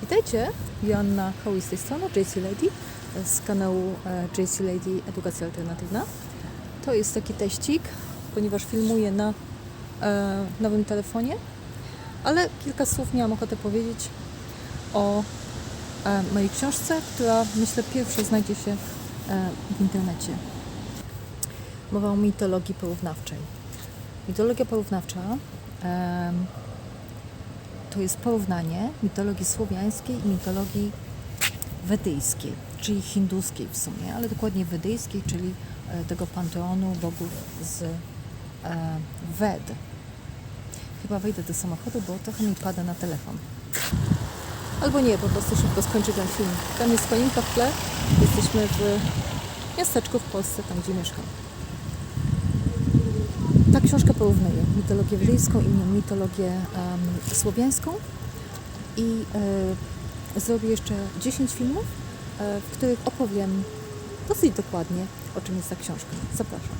Witajcie, Joanna Hołi z tej strony, JC Lady z kanału e, JC Lady Edukacja Alternatywna. To jest taki teścik, ponieważ filmuję na e, nowym telefonie, ale kilka słów miałam ochotę powiedzieć o e, mojej książce, która myślę pierwsza znajdzie się e, w internecie. Mowa o mitologii porównawczej. Mitologia porównawcza em, to jest porównanie mitologii słowiańskiej i mitologii wedyjskiej, czyli hinduskiej w sumie, ale dokładnie wedyjskiej, czyli e, tego panteonu bogów z e, Wed. Chyba wejdę do samochodu, bo trochę mi pada na telefon. Albo nie, po prostu szybko skończę ten film. Tam jest choinka w tle. Jesteśmy w miasteczku w Polsce, tam gdzie mieszkam. Ta książka porównuje mitologię wedyjską i mitologię em, słowiańską i e, zrobię jeszcze 10 filmów, e, w których opowiem dosyć dokładnie, o czym jest ta książka. Zapraszam.